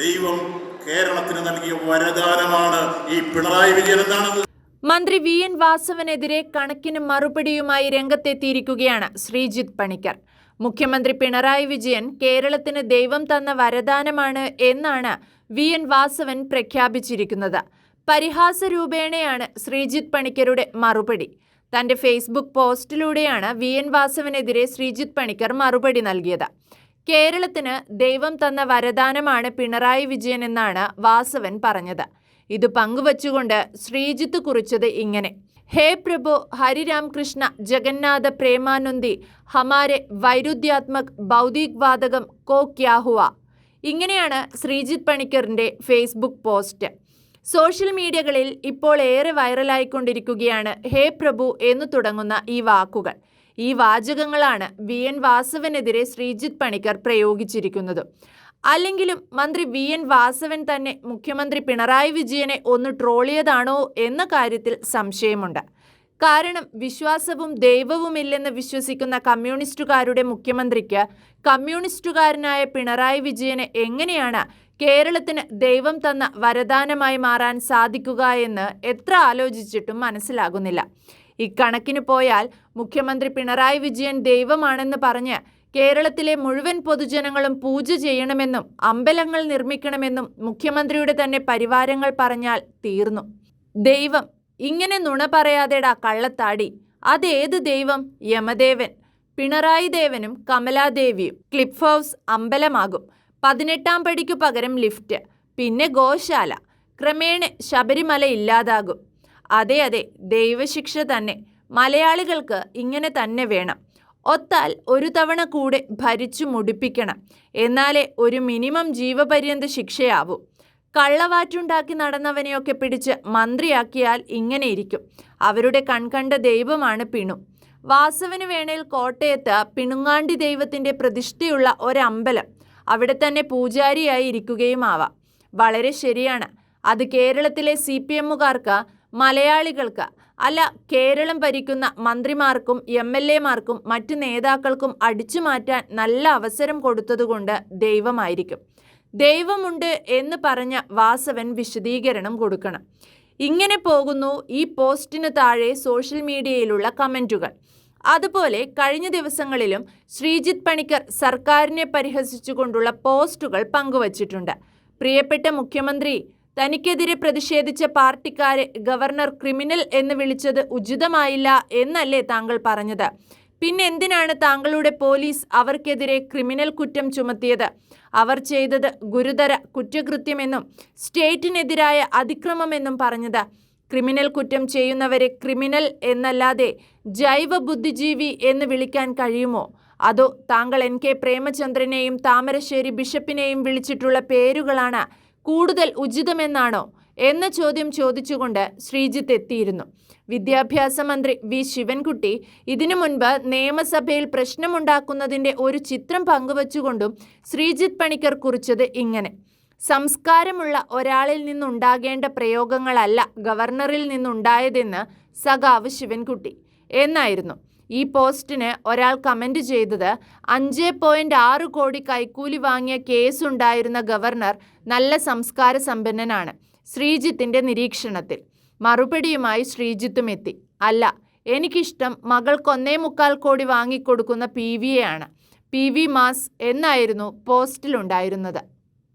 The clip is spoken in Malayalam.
ദൈവം കേരളത്തിന് നൽകിയ വരദാനമാണ് ഈ പിണറായി വിജയൻ എന്നാണ് മന്ത്രി വി എൻ വാസവനെതിരെ കണക്കിന് മറുപടിയുമായി രംഗത്തെത്തിയിരിക്കുകയാണ് ശ്രീജിത്ത് പണിക്കർ. മുഖ്യമന്ത്രി പിണറായി വിജയൻ കേരളത്തിന് ദൈവം തന്ന വരദാനമാണ് എന്നാണ് വി എൻ വാസവൻ പ്രഖ്യാപിച്ചിരിക്കുന്നത്. പരിഹാസ രൂപേണയാണ് ശ്രീജിത്ത് പണിക്കരുടെ മറുപടി. തന്റെ ഫേസ്ബുക്ക് പോസ്റ്റിലൂടെയാണ് വി എൻ വാസവനെതിരെ ശ്രീജിത്ത് പണിക്കർ മറുപടി നൽകിയത്. കേരളത്തിന് ദൈവം തന്ന വരദാനമാണ് പിണറായി വിജയൻ എന്നാണ് വാസവൻ പറഞ്ഞത്. ഇത് പങ്കുവച്ചുകൊണ്ട് ശ്രീജിത്ത് കുറിച്ചത് ഇങ്ങനെ. ഹേ പ്രഭു ഹരിരാം കൃഷ്ണ ജഗന്നാഥ പ്രേമാനന്ദി ഹമാരെ വൈരുദ്ധ്യാത്മക് ഭൗതിക് വാതകം കോ ക്യാഹുവ ഇങ്ങനെയാണ് ശ്രീജിത്ത് പണിക്കറിന്റെ ഫേസ്ബുക്ക് പോസ്റ്റ്. സോഷ്യൽ മീഡിയകളിൽ ഇപ്പോൾ ഏറെ വൈറലായിക്കൊണ്ടിരിക്കുകയാണ് ഹേ പ്രഭു എന്ന് തുടങ്ങുന്ന ഈ വാക്കുകൾ. ഈ വാചകങ്ങളാണ് വി എൻ വാസവനെതിരെ ശ്രീജിത്ത് പണിക്കർ പ്രയോഗിച്ചിരിക്കുന്നത്. അല്ലെങ്കിലും മന്ത്രി വി എൻ വാസവൻ തന്നെ മുഖ്യമന്ത്രി പിണറായി വിജയനെ ഒന്ന് ട്രോളിയതാണോ എന്ന കാര്യത്തിൽ സംശയമുണ്ട്. കാരണം വിശ്വാസവും ദൈവവുമില്ലെന്ന് വിശ്വസിക്കുന്ന കമ്മ്യൂണിസ്റ്റുകാരുടെ മുഖ്യമന്ത്രിക്ക് കമ്മ്യൂണിസ്റ്റുകാരനായ പിണറായി വിജയനെ എങ്ങനെയാണ് കേരളത്തിന് ദൈവം തന്ന വരദാനമായി മാറാൻ സാധിക്കുക എന്ന് എത്ര ആലോചിച്ചിട്ടും മനസ്സിലാകുന്നില്ല. ഇക്കണക്കിന് പോയാൽ മുഖ്യമന്ത്രി പിണറായി വിജയൻ ദൈവമാണെന്ന് പറഞ്ഞ് കേരളത്തിലെ മുഴുവൻ പൊതുജനങ്ങളും പൂജ ചെയ്യണമെന്നും അമ്പലങ്ങൾ നിർമ്മിക്കണമെന്നും മുഖ്യമന്ത്രിയുടെ തന്നെ പരിവാരങ്ങൾ പറഞ്ഞാൽ തീർന്നു. ദൈവം ഇങ്ങനെ നുണ പറയാതെടാ കള്ളത്താടി. അതേത് ദൈവം? യമദേവൻ. പിണറായി ദേവനും കമലാദേവിയും ക്ലിഫ് ഹൗസ് അമ്പലമാകും. പതിനെട്ടാം പടിക്കു പകരം ലിഫ്റ്റ്. പിന്നെ ഗോശാല. ക്രമേണ ശബരിമല ഇല്ലാതാകും. അതെ അതെ ദൈവശിക്ഷ തന്നെ. മലയാളികൾക്ക് ഇങ്ങനെ തന്നെ വേണം. ഒത്താൽ ഒരു തവണ കൂടെ ഭരിച്ചു മുടിപ്പിക്കണം. എന്നാലേ ഒരു മിനിമം ജീവപര്യന്ത ശിക്ഷയാവൂ. കള്ളവാറ്റുണ്ടാക്കി നടന്നവനെയൊക്കെ പിടിച്ച് മന്ത്രിയാക്കിയാൽ ഇങ്ങനെ ഇരിക്കും. അവരുടെ കൺകണ്ട ദൈവമാണ് പിണു. വാസവന് വേണേൽ കോട്ടയത്ത് പിണുങ്ങാണ്ടി ദൈവത്തിന്റെ പ്രതിഷ്ഠയുള്ള ഒരമ്പലം അവിടെ തന്നെ പൂജാരിയായി ഇരിക്കുകയും ഇരിക്കുകയുമാവാം വളരെ ശരിയാണ്. അത് കേരളത്തിലെ സി പി എമ്മുകാർക്ക് മലയാളികൾക്ക് അല്ല കേരളം ഭരിക്കുന്ന മന്ത്രിമാർക്കും എം എൽ എമാർക്കും മറ്റ് നേതാക്കൾക്കും അടിച്ചു മാറ്റാൻ നല്ല അവസരം കൊടുത്തതുകൊണ്ട് ദൈവമായിരിക്കും. ദൈവമുണ്ട് എന്ന് പറഞ്ഞ വാസവൻ വിശദീകരണം കൊടുക്കണം. ഇങ്ങനെ പോകുന്നു ഈ പോസ്റ്റിന് താഴെ സോഷ്യൽ മീഡിയയിലുള്ള കമന്റുകൾ. അതുപോലെ കഴിഞ്ഞ ദിവസങ്ങളിലും ശ്രീജിത്ത് പണിക്കർ സർക്കാരിനെ പരിഹസിച്ചുകൊണ്ടുള്ള പോസ്റ്റുകൾ പങ്കുവച്ചിട്ടുണ്ട്. പ്രിയപ്പെട്ട മുഖ്യമന്ത്രി തനിക്കെതിരെ പ്രതിഷേധിച്ച പാർട്ടിക്കാരെ ഗവർണർ ക്രിമിനൽ എന്ന് വിളിച്ചത് ഉചിതമായില്ല എന്നല്ലേ താങ്കൾ പറഞ്ഞത്? പിന്നെ എന്തിനാണ് താങ്കളുടെ പോലീസ് അവർക്കെതിരെ ക്രിമിനൽ കുറ്റം ചുമത്തിയത്? അവർ ചെയ്തത് ഗുരുതര കുറ്റകൃത്യമെന്നും സ്റ്റേറ്റിനെതിരായ അതിക്രമമെന്നും പറഞ്ഞത്. ക്രിമിനൽ കുറ്റം ചെയ്യുന്നവരെ ക്രിമിനൽ എന്നല്ലാതെ ജൈവ ബുദ്ധിജീവി എന്ന് വിളിക്കാൻ കഴിയുമോ? അതോ താങ്കൾ എൻ കെ പ്രേമചന്ദ്രനെയും താമരശ്ശേരി ബിഷപ്പിനെയും വിളിച്ചിട്ടുള്ള പേരുകളാണ് കൂടുതൽ ഉചിതമെന്നാണോ എന്ന ചോദ്യം ചോദിച്ചുകൊണ്ട് ശ്രീജിത്ത് എത്തിയിരുന്നു. വിദ്യാഭ്യാസ മന്ത്രി വി. ശിവൻകുട്ടി ഇതിനു മുൻപ് നിയമസഭയിൽ പ്രശ്നമുണ്ടാക്കുന്നതിന്റെ ഒരു ചിത്രം പങ്കുവച്ചുകൊണ്ടും ശ്രീജിത്ത് പണിക്കർ കുറിച്ചത് ഇങ്ങനെ. സംസ്കാരമുള്ള ഒരാളിൽ നിന്നുണ്ടാകേണ്ട പ്രയോഗങ്ങളല്ല ഗവർണറിൽ നിന്നുണ്ടായതെന്ന് സഖാവ് ശിവൻകുട്ടി. എന്നായിരുന്നു. ഈ പോസ്റ്റിന് ഒരാൾ കമന്റ് ചെയ്തത് അഞ്ച് പോയിന്റ് ആറ് കോടി കൈക്കൂലി വാങ്ങിയ കേസുണ്ടായിരുന്ന ഗവർണർ നല്ല സംസ്കാര സമ്പന്നനാണ് ശ്രീജിത്തിന്റെ നിരീക്ഷണത്തിൽ. മറുപടിയുമായി ശ്രീജിത്തും എത്തി. അല്ല എനിക്കിഷ്ടം മകൾക്ക് ഒന്നേ മുക്കാൽ കോടി വാങ്ങിക്കൊടുക്കുന്ന പി വിയെയാണ് പി വി മാസ് എന്നായിരുന്നു പോസ്റ്റിലുണ്ടായിരുന്നത്.